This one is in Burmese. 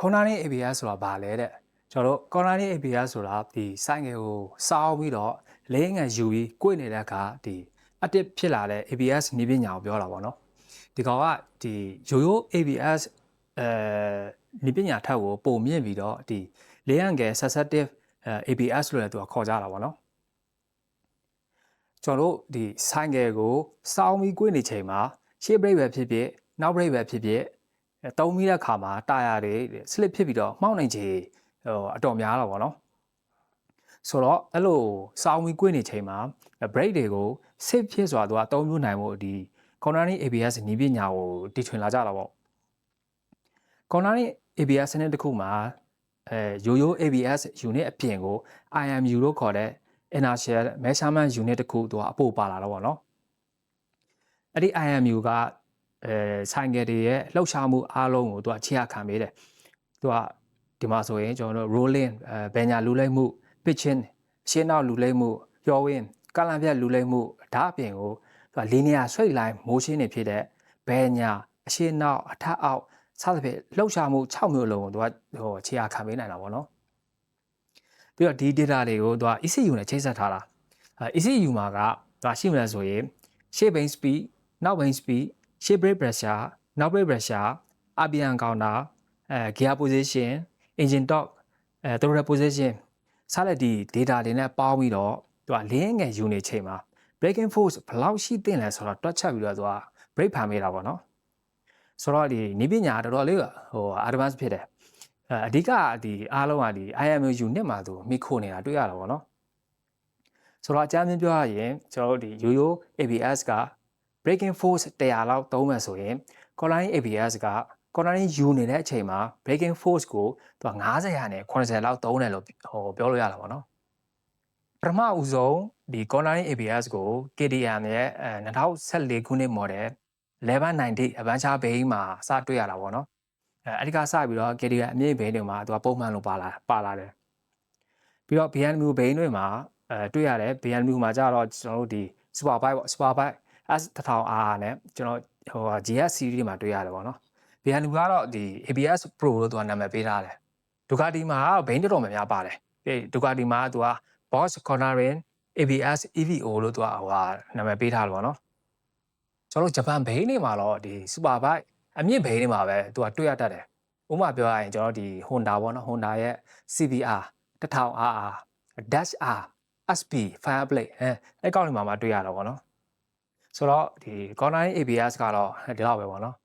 cornering ABS ဆိုတာဘာလဲတဲ့ကျွန်တော်တို့ cornering ABS ဆိုတာဒီစိုင်းငယ်ကိုစောင်းပြီးတော့လေးငယ်ယူပြီး꿰နေတဲ့အခါဒီအတစ်ဖြစ်လာတဲ့ ABS နည်းပညာကိုပြောတာပေါ့နော်ဒီကောင်ကဒီရိုးရိုး ABS အဲနည်းပညာထက်ကိုပုံမြင့်ပြီးတော့ဒီလေးငယ် sensitive ABS လို့လည်းသူကခေါ်ကြတာပေါ့နော်ကျွန်တော်တို့ဒီဆိုင်ငယ်ကိုစောင်းပြီး꿰နေချိန်မှာရှေ့ဘရိတ်ပဲဖြစ်ဖြစ်နောက်ဘရိတ်ပဲဖြစ်ဖြစ် တုံးပြီးတဲ့ခါမှာတာယာတွေ slip ဖြစ်ပြီးတော့မှောက်နိုင်ချေဟိုအတော်များတော့ဗောနော်ဆိုတော့အဲ့လိုစောင်းပြီး꿰နေချိန်မှာ brake တွေကို safe ဖြစ်စွာသူကအသုံးပြုနိုင်ဖို့ဒီ cornering ABS နည်းပညာကိုတီထွင်လာကြတာပေါ့ cornering ABS စနစ်တစ်ခုမှာအဲရိုးရိုး ABS unit အပြင်ကို IMU လို့ခေါ်တဲ့ inertial measurement unit တစ်ခုသူကအပို့ပါလာတော့ဗောနော်အဲ့ဒီ IMU က အဲဆိုင်ကယ်တွေရဲ့လှုပ်ရှားမှုအားလုံးကိုသူကခြေရခံပေးတယ်သူကဒီမှာဆိုရင်ကျွန်တော်တို့ rolling အဲဘယ်ညာလူလိုက်မှု pitching ရှင်းနောက်လူလိုက်မှုပျော်ဝင်ကလန်ပြက်လူလိုက်မှုဒါအပြင်ကိုသူက linear straight line motion တွေဖြစ်တဲ့ဘယ်ညာအရှင်းနောက်အထက်အောက်စသဖြင့်လှုပ်ရှားမှု6မျိုးလုံးကိုသူကဟိုခြေရခံပေးနိုင်တာပေါ့နော်ပြီးတော့ဒီ data တွေကိုသူက ECU နဲ့ချိတ်ဆက်ထားတာအဲ ECU မှာကသူကရှိမလဲဆိုရင် shape bane speed နောက် bane speed shape brake pressure နောက် brake pressure RPM counter အဲ gear position engine torque အဲ throttle position စတဲ့ဒီ data တွေနဲ့ပေါင်းပြီးတော့သူကလင်းငယ်ယူနေချိန်မှာ braking force ဘယ်လောက်ရှိသင့်လဲဆိုတော့တွက်ချက်ပြီးတော့သူက brake ဖန်ပေးတာပေါ့နော်ဆိုတော့ဒီနီးပညာတော်တော်လေးဟို advance ဖြစ်တယ်အဲအဓိကဒီအားလုံးကဒီ IMU unit မှာသူမိခိုနေတာတွေ့ရတာပေါ့နော်ဆိုတော့အကြမ်းမြင်ပြောရရင်ကျွန်တော်တို့ဒီရိုးရိုး ABS က braking force 100လောက်သုံးမယ်ဆိုရင် cornering ABS က cornering ယူနေတဲ့အချိန်မှာ braking force ကိုသူက90ရာနဲ့80လောက်သုံးတယ်လို့ဟိုပြောလို့ရတာပေါ့နော်ပထမဦးဆုံးဒီ cornering ABS ကို KTM ရဲ့အဲ2014ခုနှစ် model 1190 Adventure Bay မှာစတွေ့ရတာပေါ့နော်အဲအဲ့ဒီကစပြီးတော့ KTM အမြင့်ဘိန်းတွေမှာသူကပုံမှန်လိုပါလာပါလာတယ်ပြီးတော့ BMW ဘိန်းတွေမှာအဲတွေ့ရတယ် BMW မှာကြတော့ကျွန်တော်တို့ဒီ super bike ပေါ့ super bike S1000R နဲ့ကျွန်တော်ဟို GS series မှာတွေ့ရတယ်ပေါ့နော် BMW ကတော့ဒီ ABS Pro လို့သူကနာမည်ပေးထားတယ်ဒူကာတီမှာဘိန်းတော်တော်များများပါတယ်ဒီဒူကာတီမှာသူက Boss Cornering ABS EVO လို့သူကဟိုဟာနာမည်ပေးထားတယ်ပေါ့နော်ကျွန်တော်ဂျပန်ဘိန်းတွေမှာတော့ဒီ Super Bike အမြင့်ဘိန်းတွေမှာပဲသူကတွေ့ရတတ်တယ်ဥပမာပြောရရင်ကျွန်တော်ဒီ Honda ပေါ့နော် Honda ရဲ့ CBR 1000RR Dash R SP Fireblade အဲအဲ့ကောက်တွေမှာမှတွေ့ရတော့ဗောနော် ဆိုတော့ဒီ cornering ABS ကတော့ဒီလောက်ပဲပေါ့နော်